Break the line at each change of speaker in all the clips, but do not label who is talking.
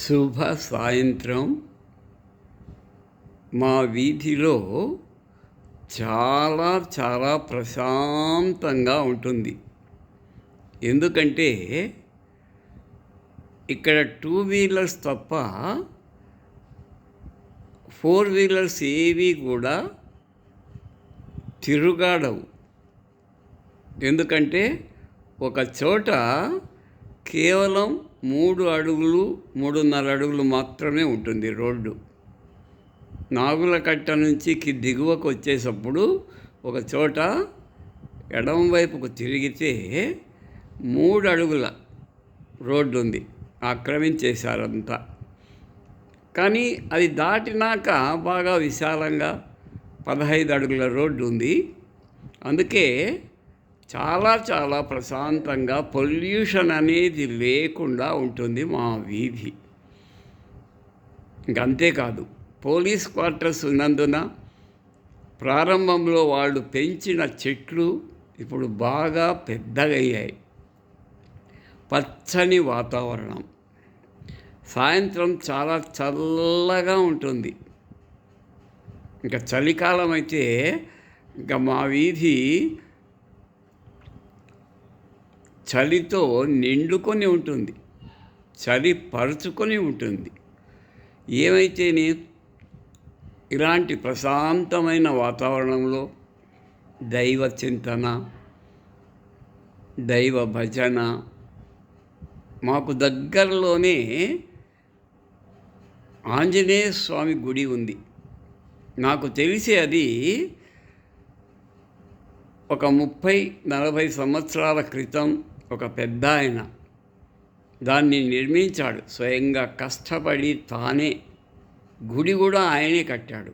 శుభ సాయంత్రం మా వీధిలో చాలా చాలా ప్రశాంతంగా ఉంటుంది. ఎందుకంటే ఇక్కడ టూ వీలర్స్ తప్ప ఫోర్ వీలర్స్ ఏవి కూడా తిరుగాడవు. ఎందుకంటే ఒక చోట కేవలం మూడు అడుగులు మూడున్నర అడుగులు మాత్రమే ఉంటుంది రోడ్డు. నాగుల కట్ట నుంచి దిగువకు వచ్చేటప్పుడు ఒక చోట ఎడమ వైపుకు తిరిగితే మూడు అడుగుల రోడ్డు ఉంది. ఆక్రమించేశారంతా. కానీ అది దాటినాక బాగా విశాలంగా పదహైదు అడుగుల రోడ్డు ఉంది. అందుకే చాలా చాలా ప్రశాంతంగా పొల్యూషన్ అనేది లేకుండా ఉంటుంది మా వీధి. ఇంకంతేకాదు పోలీస్ క్వార్టర్స్ ఉన్నందున ప్రారంభంలో వాళ్ళు పెంచిన చెట్లు ఇప్పుడు బాగా పెద్దగయ్యాయి. పచ్చని వాతావరణం. సాయంత్రం చాలా చల్లగా ఉంటుంది. ఇంకా చలికాలం అయితే ఇంకా మా వీధి చలితో నిండుకొని ఉంటుంది. చలి పరుచుకొని ఉంటుంది. ఏమైతేనే ఇలాంటి ప్రశాంతమైన వాతావరణంలో దైవ చింతన దైవ భజన మాకు దగ్గరలోనే ఆంజనేయ స్వామి గుడి ఉంది. నాకు తెలిసి అది ఒక ముప్పై నలభై సంవత్సరాల క్రితం ఒక పెద్ద ఆయన. దాన్ని నిర్మించాడు. స్వయంగా కష్టపడి తానే గుడి కూడా ఆయనే కట్టాడు.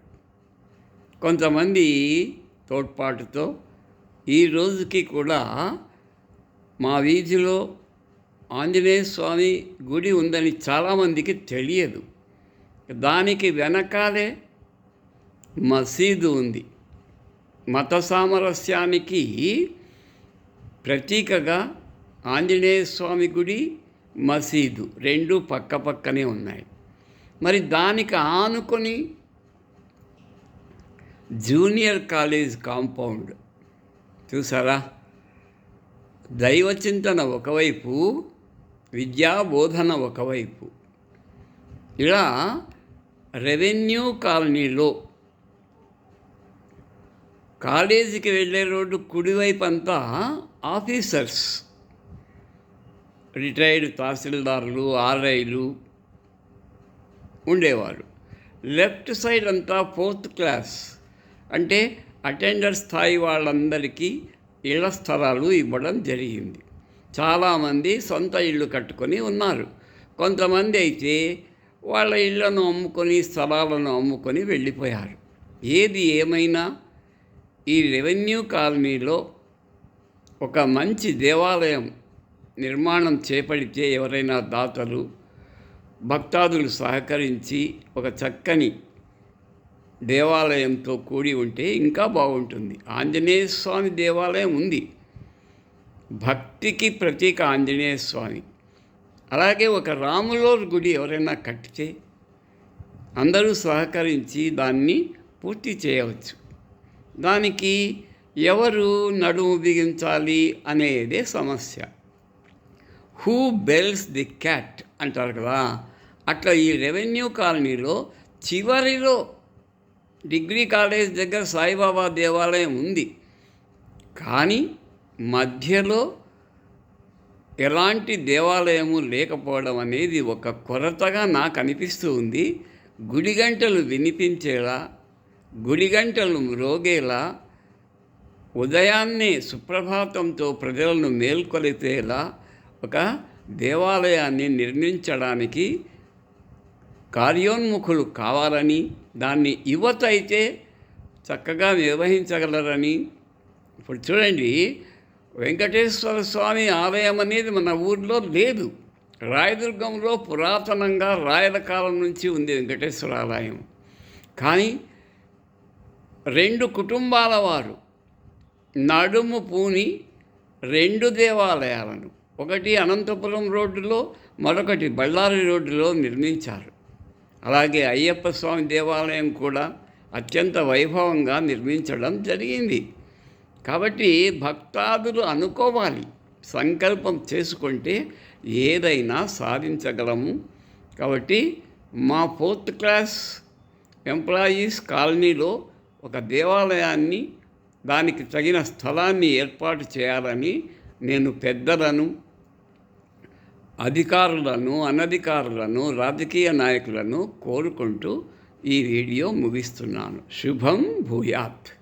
కొంతమంది తోడ్పాటుతో ఈ రోజుకి కూడా మా వీధిలో ఆంజనేయ స్వామి గుడి ఉందని చాలామందికి తెలియదు. దానికి వెనకాలే మసీదు ఉంది. మత సామరస్యానికి ప్రతీకగా ఆంజనేయ స్వామి గుడి మసీదు రెండు పక్క పక్కనే ఉన్నాయి. మరి దానికి ఆనుకొని జూనియర్ కాలేజ్ కాంపౌండ్ చూసారా? దైవ చింతన ఒకవైపు విద్యా బోధన ఒకవైపు. ఇలా రెవెన్యూ కాలనీలో కాలేజీకి వెళ్ళే రోడ్డు కుడివైపు అంతా ఆఫీసర్స్ రిటైర్డ్ తహసీల్దార్లు ఆర్ఐలు ఉండేవారు. లెఫ్ట్ సైడ్ అంతా ఫోర్త్ క్లాస్. అంటే అటెండర్ స్థాయి వాళ్ళందరికీ ఇళ్ళ స్థలాలు ఇవ్వడం జరిగింది. చాలామంది సొంత ఇళ్ళు కట్టుకొని ఉన్నారు. కొంతమంది అయితే వాళ్ళ ఇళ్ళను అమ్ముకొని స్థలాలను అమ్ముకొని వెళ్ళిపోయారు. ఏది ఏమైనా ఈ రెవెన్యూ కాలనీలో ఒక మంచి దేవాలయం నిర్మాణం చేపడితే ఎవరైనా దాతలు భక్తాదులు సహకరించి ఒక చక్కని దేవాలయంతో కూడి ఉంటే ఇంకా బాగుంటుంది. ఆంజనేయ స్వామి దేవాలయం ఉంది. భక్తికి ప్రతీక ఆంజనేయ స్వామి. అలాగే ఒక రాములోర్ గుడి ఎవరైనా కట్టితే అందరూ సహకరించి దాన్ని పూర్తి చేయవచ్చు. దానికి ఎవరు నడుము బిగించాలి అనేదే సమస్య. హూ బెల్స్ ది క్యాట్ అంటారు కదా. అట్లా ఈ రెవెన్యూ కాలనీలో చివరిలో డిగ్రీ కాలేజ్ దగ్గర సాయిబాబా దేవాలయం ఉంది. కానీ మధ్యలో ఎలాంటి దేవాలయము లేకపోవడం అనేది ఒక కొరతగా నాకు అనిపిస్తూ ఉంది. గుడిగంటలు వినిపించేలా గుడిగంటలు రోగేలా మ్రోగేలా ఉదయాన్నే సుప్రభాతంతో ప్రజలను మేల్కొలిపేలా ఒక దేవాలయాన్ని నిర్మించడానికి కార్యోన్ముఖులు కావాలని దాన్ని యువత అయితే చక్కగా నిర్వహించగలరని. ఇప్పుడు చూడండి వెంకటేశ్వర స్వామి ఆలయం అనేది మన ఊర్లో లేదు. రాయదుర్గంలో పురాతనంగా రాయల కాలం నుంచి ఉంది వెంకటేశ్వర ఆలయం. కానీ రెండు కుటుంబాల వారు నడుము పూని రెండు దేవాలయాలను ఒకటి అనంతపురం రోడ్డులో మరొకటి బళ్ళారి రోడ్డులో నిర్మించారు. అలాగే అయ్యప్ప స్వామి దేవాలయం కూడా అత్యంత వైభవంగా నిర్మించడం జరిగింది. కాబట్టి భక్తాదులు అనుకోవాలి సంకల్పం చేసుకుంటే ఏదైనా సాధించగలము. కాబట్టి మా ఫోర్త్ క్లాస్ ఎంప్లాయీస్ కాలనీలో ఒక దేవాలయాన్ని దానికి తగిన స్థలాన్ని ఏర్పాటు చేయాలని నేను పెద్దలను అధికారులను అనధికారులను రాజకీయ నాయకులను కోరుకుంటూ ఈ వీడియో ముగిస్తున్నాను. శుభం భూయాత్.